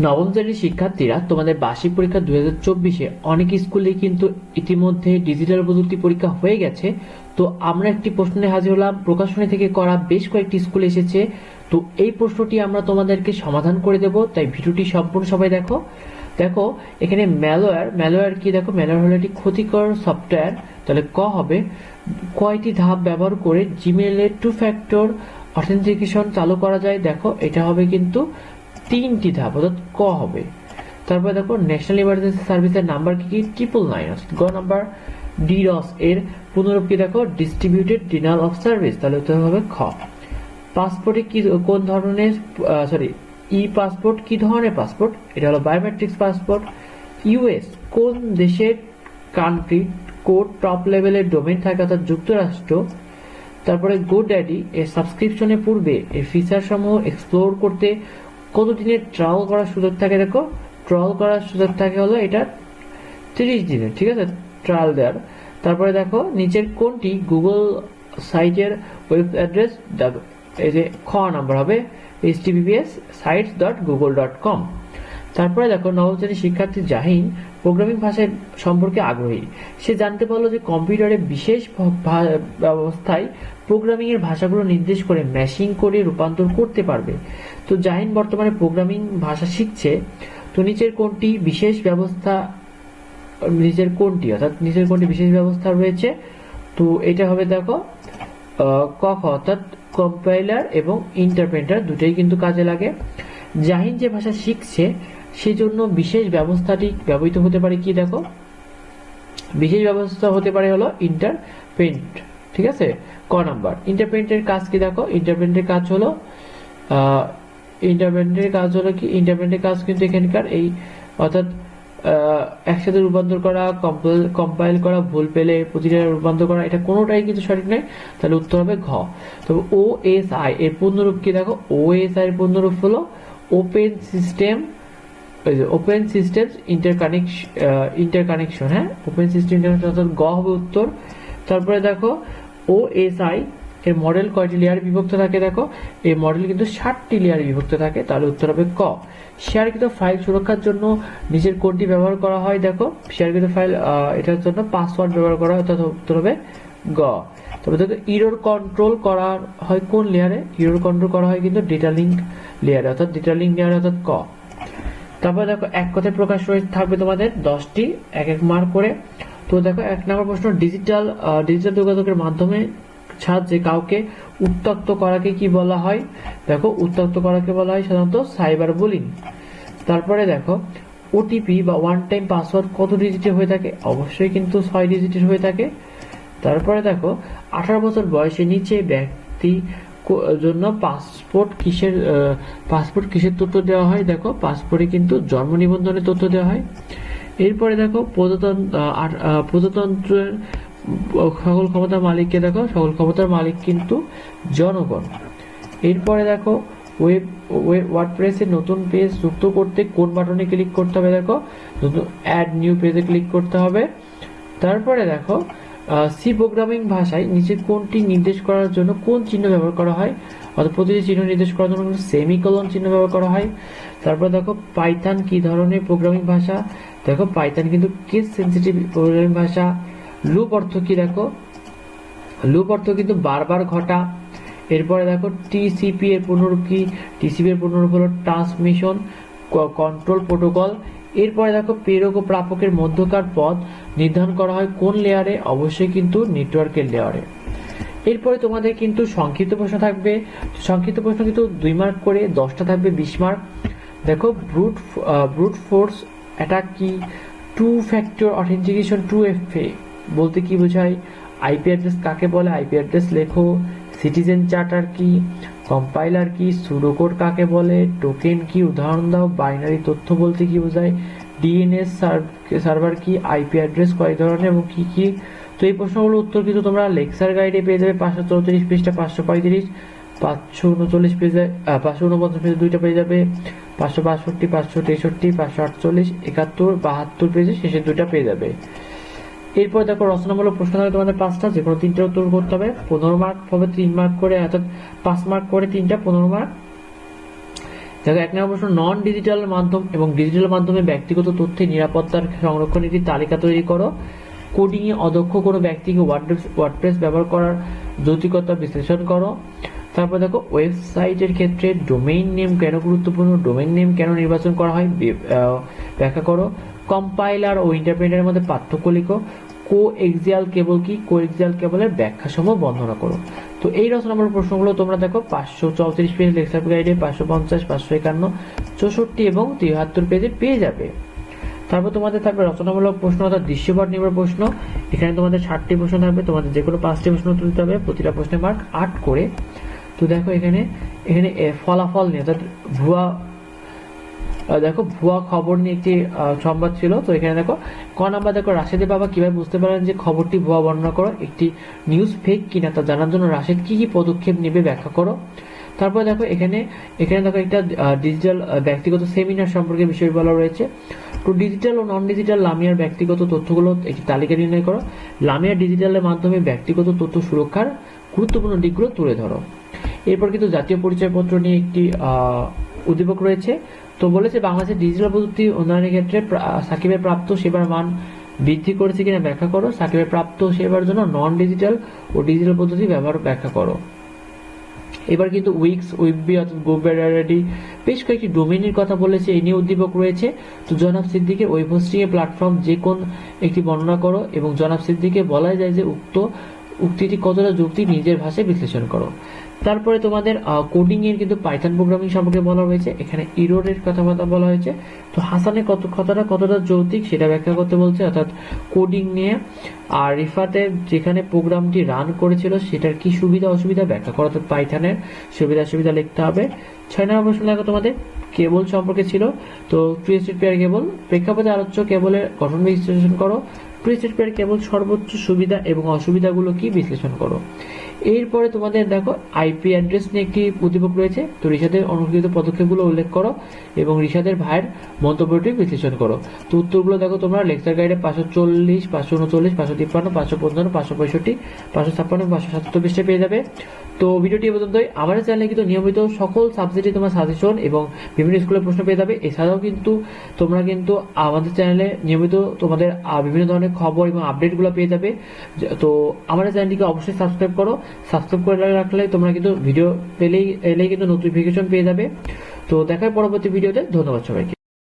নবম শ্রেণির শিক্ষার্থীরা তোমাদের বার্ষিক পরীক্ষা দু হাজার চব্বিশে অনেক স্কুলে কিন্তু ইতিমধ্যে ডিজিটাল প্রযুক্তি পরীক্ষা হয়ে গেছে। তো আমরা একটি প্রশ্ন হাজির হলাম। প্রকাশনী থেকে করা বেশ কয়েকটি স্কুল এসেছে। তো এই প্রশ্নটি আমরা তোমাদেরকে সমাধান করে দেব। তাই ভিডিওটি সম্পূর্ণ সবাই দেখো। দেখো, এখানে ম্যালওয়্যার ম্যালওয়্যার কি? দেখো ম্যালওয়্যার হলো একটি ক্ষতিকর সফটওয়্যার তাহলে ক হবে? কয়টি ধাপ ব্যবহার করে জিমেলের টু ফ্যাক্টর অথেন্টিকেশন চালু করা যায়? দেখো, এটা হবে কিন্তু তিনটি ধাপ, অর্থাৎ ক হবে। তারপরে দেখো ন্যাশনাল ইমার্জেন্সি সার্ভিসের নাম্বার কি কি? ট্রিপল নাইন অর্থাৎ গ নাম্বার ডিডস এর পুনরূপ কি দেখো ডিস্ট্রিবিউটেড ডিনাল অফ সার্ভিস তাহলে উত্তর হবে খ। পাসপোর্টে কি, কোন ধরনের সরি ই পাসপোর্ট কি ধরনের পাসপোর্ট এটা হলো বায়োমেট্রিক্স পাসপোর্ট ইউএস কোন দেশের কান্ট্রি কোড টপ লেভেলের ডোমেন থাকে, অর্থাৎ যুক্তরাষ্ট্র? তারপরে গো ড্যাডি এর সাবস্ক্রিপশনের পূর্বে, এর ফিচার সমূহ এক্সপ্লোর করতে কত দিনের ট্রায়াল করার সুযোগ থাকে দেখো? ট্রায়াল করার সুযোগ থাকে হলো এটা তিরিশ দিনের, ঠিক আছে? ট্রায়াল দেওয়ার। তারপরে দেখো, নিচের কোনটি? গুগল সাইটের ওয়েব অ্যাড্রেস এই যে খ নাম্বার হবে H TPPS sites dot Google dot com তারপরে দেখো, নবম শ্রেণির শিক্ষার্থী জাহিন প্রোগ্রামিং ভাষায় সম্পর্কে আগ্রহী। সে জানতে পারল যে কম্পিউটারে বিশেষ ব্যবস্থায় প্রোগ্রামিং এর ভাষাগুলো নির্দেশ করে ম্যাশিং করে রূপান্তর করতে পারবে। তো জাহিন বর্তমানে প্রোগ্রামিং ভাষা শিখছে। তো নিচের কোনটি বিশেষ ব্যবস্থা, নিচের কোনটি অর্থাৎ নিচের কোনটি বিশেষ ব্যবস্থা রয়েছে। তো এটা হবে দেখো ক, খ, অর্থাৎ কম্পাইলার এবং ইন্টারপ্রেটার দুটোই কিন্তু কাজে লাগে। জাহিন যে ভাষা শিখছে, সেজন্য বিশেষ ব্যবস্থাটি ব্যবহৃত হতে পারে কি দেখো? বিশেষ ব্যবস্থা হতে পারে হলো ইন্টারপ্রিন্ট ঠিক আছে? ক নাম্বার? ইন্টারপ্রিন্টের কাজ কি দেখো? ইন্টারপ্রিন্টের কাজ হলো ইন্টারপ্রিন্টের কাজ হলো কি? ইন্টারপ্রিন্টের কাজ কিন্তু এখানকার এই, অর্থাৎ একসাথে রূপান্তর করা কম্পাইল করা, ভুল পেলে প্রতিটা রূপান্তর করা, এটা কোনোটাই কিন্তু সঠিক নয়। তাহলে উত্তর হবে ঘ। তবে ও এস আই এর পূর্ণরূপ কি দেখো? ও এস আই এর পূর্ণরূপ হলো open system open system interconnection interconnection হ্যাঁ? ওপেন সিস্টেম ইন্টারকানেকশন অর্থাৎ গ হবে উত্তর। তারপরে দেখো ও এস আই এর মডেল কয়টি লেয়ার বিভক্ত থাকে দেখো? এই মডেল কিন্তু ষাটটি লেয়ারে বিভক্ত থাকে, তাহলে উত্তর হবে ক। শেয়ারকৃত ফাইল সুরক্ষার জন্য নিচের কোনটি ব্যবহার করা হয়, দেখো। শেয়ারকৃত ফাইল এটার জন্য পাসওয়ার্ড ব্যবহার করা হয়, অর্থাৎ উত্তর হবে গ। তবে দেখো ইরোর কন্ট্রোল করা হয় কোন লেয়ারে ইরোর কন্ট্রোল করা হয় কিন্তু ডেটা লিঙ্ক লেয়ারে অর্থাৎ ডেটা লিঙ্ক লেয়ারে অর্থাৎ ক। তারপরে দেখো, এক কথায় প্রকাশ হয়ে থাকবে তোমাদের দশটি, এক এক মার্ক করে। তো দেখো, এক নম্বর প্রশ্ন ডিজিটাল ডিজিটাল যোগাযোগের মাধ্যমে সাহায্যে কাউকে উত্তক্ত করাকে কি বলা হয়? দেখো উত্তক্ত করাকে বলা হয় সাধারণত সাইবার বুলিং তারপরে দেখো ওটিপি বা ওয়ান টাইম পাসওয়ার্ড কত ডিজিটের হয়ে থাকে? অবশ্যই কিন্তু ছয় ডিজিটের হয়ে থাকে। তারপরে দেখো, আঠারো বছর বয়সে নিচে ব্যক্তি জন্য পাসপোর্ট কিসের পাসপোর্ট কিসের তথ্য দেওয়া হয়? দেখো পাসপোর্টে কিন্তু জন্ম নিবন্ধনের তথ্য দেওয়া হয়। এরপরে দেখো প্রজাতন্ত্র প্রজাতন্ত্রের সকল ক্ষমতার মালিককে দেখো, সকল ক্ষমতার মালিক কিন্তু জনগণ। এরপরে দেখো ওয়েব ওয়েব ওয়ার্ডপ্রেসের নতুন পেজ যুক্ত করতে কোন বাটনে ক্লিক করতে হবে দেখো? নতুন অ্যাড নিউ পেজে ক্লিক করতে হবে। তারপরে দেখো সি প্রোগ্রামিং ভাষায় নিচে কোনটি নির্দেশ করার জন্য কোন চিহ্ন ব্যবহার করা হয়? অর্থাৎ প্রতিটি চিহ্ন নির্দেশ করার জন্য সেমিকলন চিহ্ন ব্যবহার করা হয়। তারপর দেখো পাইথান কি ধরনের প্রোগ্রামিং ভাষা? দেখো পাইথান কিন্তু কেস সেন্সিটিভ প্রোগ্রামিং ভাষা। লুপ অর্থ কি দেখো? লুপ অর্থ কিন্তু বারবার ঘটা। এরপরে দেখো টিসিপি এর পুনরূপ কি টিসিপি এর পুনরূপ হলো ট্রান্সমিশন কন্ট্রোল প্রোটোকল এরপরে দেখো প্রেরক ও প্রাপকের মধ্যকার পথ নির্ধারণ করা হয় কোন লেয়ারে অবশ্যই কিন্তু নেটওয়ার্কের লেয়ারে এরপরে তোমাদের কিন্তু সংক্ষিপ্ত প্রশ্ন থাকবে। সংক্ষিপ্ত প্রশ্ন কিন্তু দুই মার্ক করে, দশটা থাকবে বিশ মার্ক দেখো ব্রুট ব্রুট ফোর্স অ্যাটাক কি? Two factor authentication two F বলতে কি বোঝায়? আইপি অ্যাড্রেস কাকে বলে? আইপি অ্যাড্রেস লেখো। সিটিজেন চার্টার কি কম্পাইলার কি সুডোকোড কাকে বলে টোকেন কি, উদাহরণ দাও বাইনারি তথ্য বলতে কি বোঝায় ডিএনএস সার্ভার কি আইপি অ্যাড্রেস কয় ধরনের এবং কি কি? তো এই প্রশ্নগুলোর উত্তর কিন্তু তোমরা লেকচার গাইডে পেয়ে যাবে, পাঁচশো চৌত্রিশ পৃষ্ঠা, পাঁচশো পঁয়ত্রিশ, পাঁচশো উনচল্লিশ পেজে পাঁচশো উনপঞ্চাশ পেজে দুইটা পেয়ে যাবে, পাঁচশো বাষট্টি, পাঁচশো তেষট্টি, পাঁচশো আটচল্লিশ, একাত্তর, বাহাত্তর পেজে শেষে দুইটা পেয়ে যাবে। এরপর দেখো রচনামূলক প্রশ্ন থাকবে তোমাদের পাঁচটা, যে কোনো তিনটে উত্তর করতে হবে। পনেরো মার্ক হবে তিন মার্ক করে, অর্থাৎ পাঁচ মার্ক করে তিনটা, পনেরো মার্ক দেখো, এক নম্বর প্রশ্ন নন ডিজিটাল মাধ্যম এবং ডিজিটাল মাধ্যমে ব্যক্তিগত তথ্যের নিরাপত্তার সংরক্ষণের একটি তালিকা তৈরি করো। কোডিং এ অদক্ষ কোনো ব্যক্তিকে ওয়ার্ডপ্রেস ওয়ার্ডপ্রেস ব্যবহার করার যৌতিকতা বিশ্লেষণ করো। তারপর দেখো ওয়েবসাইটের ক্ষেত্রে ডোমেইন নেম কেন গুরুত্বপূর্ণ? ডোমেইন নেম কেন নির্বাচন করা হয়? ব্যাখ্যা করো। কম্পাইলার ও ইন্টারপ্রেটারের মধ্যে পার্থক্য লিখো। কো এক্সিয়াল কেবল কি? কো এক্সিয়াল কেবলের ব্যাখ্যা সমূহ বর্ণনা করো। তো এই রচনা নম্বর প্রশ্নগুলো তোমরা দেখো, পাঁচশো চৌত্রিশ পেজ লেকচার গাইডে পাঁচশো পঞ্চাশ, পাঁচশো একান্ন, চৌষট্টি এবং তিহাত্তর পেজে পেয়ে যাবে। তারপর তোমাদের থাকবে রচনামূলক প্রশ্ন অর্থাৎ দৃশ্যপট নির্ভর প্রশ্ন। এখানে তোমাদের ষাটটি প্রশ্ন থাকবে, তোমাদের যে কোনো পাঁচটি প্রশ্ন তুলতে হবে, প্রতিটা প্রশ্নে মার্ক আট করে। তো দেখো এখানে এখানে ফলাফল নিয়ে অর্থাৎ ভুয়া দেখো, ভুয়া খবর নিয়ে একটি সংবাদ ছিল। তো এখানে দেখো, ক নাম্বার দেখো, রাশেদের বাবা কীভাবে বুঝতে পারেন যে খবরটি ভুয়া বর্ণনা করো? একটি নিউজ ফেক কিনা তা জানার জন্য রাশেদ কি কি পদক্ষেপ নেবে ব্যাখ্যা করো? তারপর দেখো, এখানে এখানে দেখো একটা ডিজিটাল ব্যক্তিগত সেমিনার সম্পর্কে বিষয় বলা রয়েছে। তো ডিজিটাল ও নন ডিজিটাল লামিয়ার ব্যক্তিগত তথ্যগুলো একটি তালিকা নির্ণয় করো। লামিয়ার ডিজিটালের মাধ্যমে ব্যক্তিগত তথ্য সুরক্ষার গুরুত্বপূর্ণ দিকগুলো তুলে ধরো। এরপর কিন্তু জাতীয় পরিচয়পত্র নিয়ে একটি উদ্দীপক রয়েছে। তো বলেছে বাংলাদেশের ডিজিটাল প্রযুক্তি উন্নয়নের ক্ষেত্রে সাকিবের প্রাপ্ত সেবার মান বৃদ্ধি করেছে কিনা ব্যাখ্যা করো। সাকিবের প্রাপ্ত সেবার জন্য নন ডিজিটাল ও ডিজিটাল পদ্ধতি ব্যবহার ব্যাখ্যা করো। এবার কিন্তু উইক্স উইববি অর্থাৎ গোবেরাডি বেশ কয়েকটি ডোমেইনের কথা বলেছে এই নিয়ে উদ্দীপক রয়েছে। তো জনাব সিদ্দিকের ওয়েব হোস্টিং এর প্ল্যাটফর্ম যে কোন একটি বর্ণনা করো এবং জনাব সিদ্দিকে বলা যায় যে উক্ত উক্তিটি কতটা যুক্তি নিজের ভাষায় বিশ্লেষণ করো। তারপরে তোমাদের কোডিং এর কিন্তু পাইথন প্রোগ্রামিং সম্পর্কে বলা হয়েছে, এখানে ইরোরের কথাবার্তা বলা হয়েছে। তো হাসানের কত কথাটা কতটা যৌক্তিক সেটা ব্যাখ্যা করতে বলছে, অর্থাৎ কোডিং নিয়ে আর রিফাতে যেখানে প্রোগ্রামটি রান করেছিল, সেটার কি সুবিধা, অসুবিধা ব্যাখ্যা করা। অর্থাৎ পাইথনের সুবিধা, অসুবিধা লিখতে হবে। ছয় নম্বর প্রশ্ন দেখো, তোমাদের কেবল সম্পর্কে ছিল। তো টুইস্টেড পেয়ার কেবল, প্রেক্ষাপটে আলোচ্য কেবলের গঠন বিশ্লেষণ করো। টুইস্টেড পেয়ার কেবল সর্বোচ্চ সুবিধা এবং অসুবিধাগুলো কি বিশ্লেষণ করো? এরপরে তোমাদের দেখো আইপি অ্যাড্রেস নিয়ে একটি উদ্দীপক রয়েছে। তো রিশাদের অনুকৃত পদক্ষেপগুলো উল্লেখ করো এবং রিশাদের ভাইয়ের মন্তব্যটি বিশ্লেষণ করো। তো উত্তরগুলো দেখো তোমরা লেকচার গাইডে পাঁচশো চল্লিশ, পাঁচশো উনচল্লিশ, পাঁচশো তিপ্পান্ন, পাঁচশো পঞ্চান্ন, পাঁচশো পঁয়ষট্টি, পাঁচশো ছাপ্পান্ন, পাঁচশো পৃষ্ঠে পেয়ে যাবে। তো ভিডিওটি পর্যন্তই। আমাদের চ্যানেলে কিন্তু নিয়মিত সকল সাবজেক্টে তোমার সাজেশন এবং বিভিন্ন স্কুলের প্রশ্ন পেয়ে যাবে। এছাড়াও কিন্তু তোমরা কিন্তু আমাদের চ্যানেলে নিয়মিত তোমাদের বিভিন্ন ধরনের খবর এবং আপডেটগুলো পেয়ে যাবে। তো আমাদের চ্যানেলটিকে অবশ্যই সাবস্ক্রাইব করো। সাবস্ক্রাইব করে রাখলে তোমরা কিন্তু ভিডিও পেলেই, এলেই কিন্তু নোটিফিকেশন পেয়ে যাবে। তো দেখার পরবর্তী ভিডিওতে ধন্যবাদ সবাইকে।